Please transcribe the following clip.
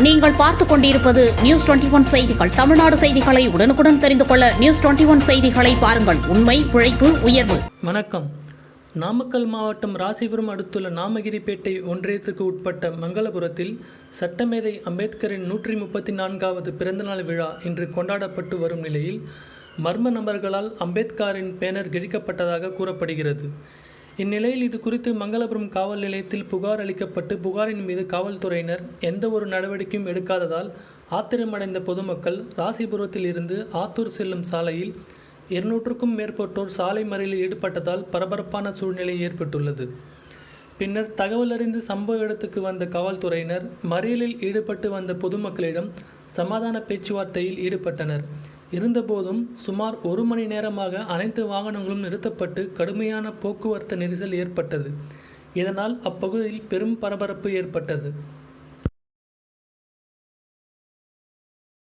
நீங்கள் பார்த்துக் கொண்டிருப்பது நியூஸ் டுவெண்டி ஒன் செய்திகள். தமிழ்நாடு செய்திகளை உடனுக்குடன் தெரிந்து கொள்ள நியூஸ் டுவெண்டி ஒன் செய்திகளை பாருங்கள். உண்மை உழைப்பு உயர்வு. வணக்கம். நாமக்கல் மாவட்டம் ராசிபுரம் அடுத்துள்ள நாமகிரிப்பேட்டை ஒன்றியத்திற்கு உட்பட்ட மங்களபுரத்தில் சட்டமேதை அம்பேத்கரின் நூற்றி முப்பத்தி நான்காவது பிறந்தநாள் விழா இன்று கொண்டாடப்பட்டு வரும் நிலையில் மர்ம நபர்களால் அம்பேத்கரின் பேனர் கிழிக்கப்பட்டதாக கூறப்படுகிறது. இந்நிலையில் இது குறித்து மங்களபுரம் காவல் நிலையத்தில் புகார் அளிக்கப்பட்டு புகாரின் மீது காவல்துறையினர் எந்த ஒரு நடவடிக்கையும் எடுக்காததால் ஆத்திரமடைந்த பொதுமக்கள் ராசிபுரத்தில் இருந்து ஆத்தூர் செல்லும் சாலையில் இருநூற்றுக்கும் மேற்பட்டோர் சாலை மறியலில் ஈடுபட்டதால் பரபரப்பான சூழ்நிலை ஏற்பட்டுள்ளது. பின்னர் தகவல் அறிந்து சம்பவ இடத்துக்கு வந்த காவல்துறையினர் மறியலில் ஈடுபட்டு வந்த பொதுமக்களிடம் சமாதான பேச்சுவார்த்தையில் ஈடுபட்டனர். இருந்தபோதும் சுமார் ஒரு மணி நேரமாக அனைத்து வாகனங்களும் நிறுத்தப்பட்டு கடுமையான போக்குவரத்து நெரிசல் ஏற்பட்டது. இதனால் அப்பகுதியில் பெரும் பரபரப்பு ஏற்பட்டது.